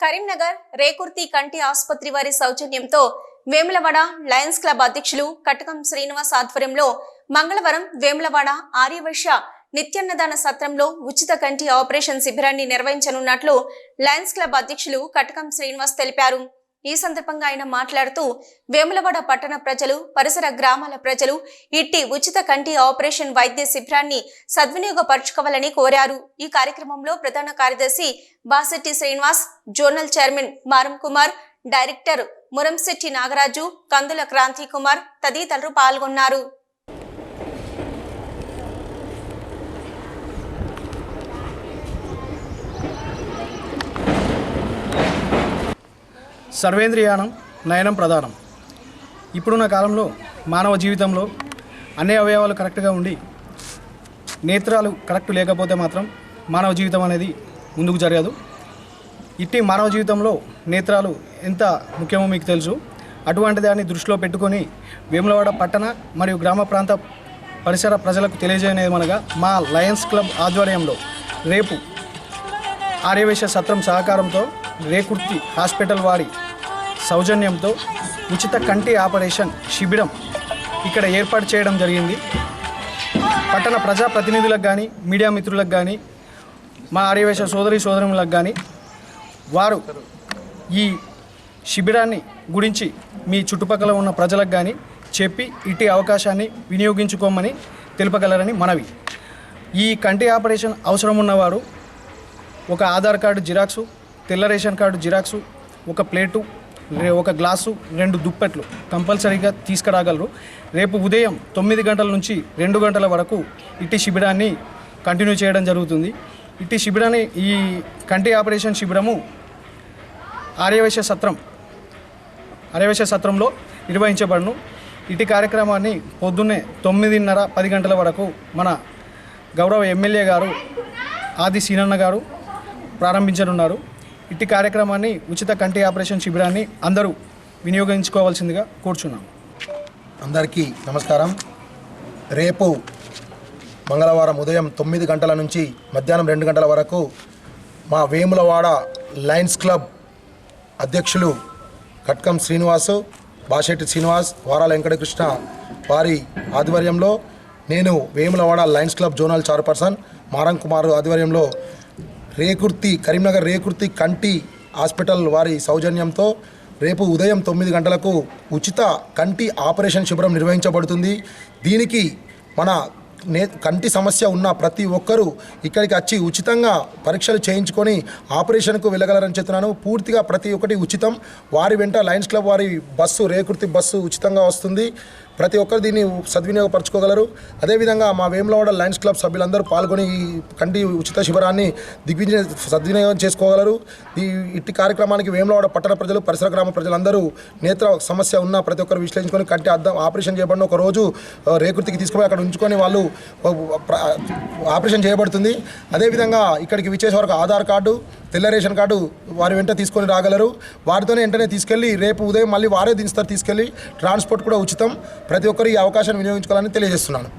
కరీంనగర్ రేకుర్తి కంటి ఆసుపత్రి వారి సౌజన్యంతో వేములవాడ లయన్స్ క్లబ్ అధ్యక్షులు కటకం శ్రీనివాస్ ఆధ్వర్యంలో మంగళవారం వేములవాడ ఆర్యవైశ్య నిత్యన్నదాన సత్రంలో ఉచిత కంటి ఆపరేషన్ శిబిరాన్ని నిర్వహించనున్నట్లు లయన్స్ క్లబ్ అధ్యక్షులు కటకం శ్రీనివాస్ తెలిపారు. ఈ సందర్భంగా ఆయన మాట్లాడుతూ వేములవాడ పట్టణ ప్రజలు పరిసర గ్రామాల ప్రజలు ఇట్టి ఉచిత కంటి ఆపరేషన్ వైద్య శిబిరాన్ని సద్వినియోగపరచుకోవాలని కోరారు. ఈ కార్యక్రమంలో ప్రధాన కార్యదర్శి Basetti Srinivas zonal chairman Maram Kumar director Muramshetti Nagaraju Kandula Kranthi Kumar తదితరులు పాల్గొన్నారు. సర్వేంద్రియానం నయనం ప్రధానం. ఇప్పుడున్న కాలంలో మానవ జీవితంలో అన్ని అవయవాలు కరెక్ట్గా ఉండి నేత్రాలు కరెక్ట్ లేకపోతే మాత్రం మానవ జీవితం అనేది ముందుకు జరగదు. ఇట్టి మానవ జీవితంలో నేత్రాలు ఎంత ముఖ్యమో మీకు తెలుసు. అటువంటి దాన్ని దృష్టిలో పెట్టుకొని వేములవాడ పట్టణ మరియు గ్రామ ప్రాంత పరిసర ప్రజలకు తెలియజేయనేమనగా మా లయన్స్ క్లబ్ ఆధ్వర్యంలో రేపు ఆర్యవేశ సత్రం సహకారంతో రేకుర్తి హాస్పిటల్ వారి సౌజన్యంతో ఉచిత కంటి ఆపరేషన్ శిబిరం ఇక్కడ ఏర్పాటు చేయడం జరిగింది. పట్టణ ప్రజా ప్రతినిధులకు కానీ మీడియా మిత్రులకు కానీ మా ఆర్యవేశ సోదరి సోదరులకు కానీ వారు ఈ శిబిరాన్ని గురించి మీ చుట్టుపక్కల ఉన్న ప్రజలకు కానీ చెప్పి ఇట్టి అవకాశాన్ని వినియోగించుకోమని తెలుపగలరని మనవి. ఈ కంటి ఆపరేషన్ అవసరం ఉన్నవారు ఒక ఆధార్ కార్డు జిరాక్సు తెల్ల రేషన్ కార్డు జిరాక్సు ఒక ప్లేటు ఒక గ్లాసు రెండు దుప్పెట్లు కంపల్సరీగా తీసుకురాగలరు. రేపు ఉదయం తొమ్మిది గంటల నుంచి రెండు గంటల వరకు ఇట్టి శిబిరాన్ని కంటిన్యూ చేయడం జరుగుతుంది. ఇట్టి శిబిరాన్ని ఈ కంటి ఆపరేషన్ శిబిరము ఆర్యవశ్య సత్రం ఆర్యవశ్య సత్రంలో నిర్వహించబడును. ఇటు కార్యక్రమాన్ని పొద్దున్నే తొమ్మిదిన్నర పది గంటల వరకు మన గౌరవ ఎమ్మెల్యే గారు ఆది సీనన్న గారు ప్రారంభించనున్నారు. ఇట్టి కార్యక్రమాన్ని ఉచిత కంటి ఆపరేషన్ శిబిరాన్ని అందరూ వినియోగించుకోవాల్సిందిగా కూర్చున్నాం. అందరికీ నమస్కారం. రేపు మంగళవారం ఉదయం తొమ్మిది గంటల నుంచి మధ్యాహ్నం రెండు గంటల వరకు మా వేములవాడ లయన్స్ క్లబ్ అధ్యక్షులు కట్కం శ్రీనివాసు బాషెట్టి శ్రీనివాస్ వారాల వెంకటకృష్ణ వారి ఆధ్వర్యంలో నేను Vemulawada lions club zonal chairperson Maram Kumar ఆధ్వర్యంలో రేకుర్తి కరీంనగర్ రేకుర్తి కంటి హాస్పిటల్ వారి సౌజన్యంతో రేపు ఉదయం తొమ్మిది గంటలకు ఉచిత కంటి ఆపరేషన్ శిబిరం నిర్వహించబడుతుంది. దీనికి మన నే కంటి సమస్య ఉన్న ప్రతి ఒక్కరూ ఇక్కడికి వచ్చి ఉచితంగా పరీక్షలు చేయించుకొని ఆపరేషన్కు వెళ్ళగలరని చెప్తున్నాను. పూర్తిగా ప్రతి ఒక్కటి ఉచితం. వారి వెంట లయన్స్ క్లబ్ వారి బస్సు రేకుర్తి బస్సు ఉచితంగా వస్తుంది. ప్రతి ఒక్కరు దీన్ని సద్వినియోగపరచుకోగలరు. అదేవిధంగా మా వేములవాడ లయన్స్ క్లబ్ సభ్యులందరూ పాల్గొని ఈ కంటి ఉచిత శిబిరాన్ని దిగ్విజయ సద్వినియోగం చేసుకోగలరు. ఈ ఇట్టి కార్యక్రమానికి వేములవాడ పట్టణ ప్రజలు పరిసర గ్రామ ప్రజలందరూ నేత్ర సమస్య ఉన్న ప్రతి ఒక్కరు విశ్లేషించుకొని కంటి అర్థం ఆపరేషన్ చేయబడిన ఒక రోజు ఆ, రేకుర్తికి తీసుకుపోయి అక్కడ ఉంచుకొని వాళ్ళు ఆపరేషన్ చేయబడుతుంది. అదేవిధంగా ఇక్కడికి విచ్చేసే వరకు ఆధార్ కార్డు తెల్ల రేషన్ కార్డు వారి వెంట తీసుకొని రాగలరు. వారితోనే వెంటనే తీసుకెళ్ళి రేపు ఉదయం మళ్ళీ వారే దించుతారు తీసుకెళ్ళి ట్రాన్స్పోర్ట్ కూడా ఉచితం. ప్రతి ఒక్కరు ఈ అవకాశాన్ని వినియోగించుకోవాలని తెలియజేస్తున్నాను.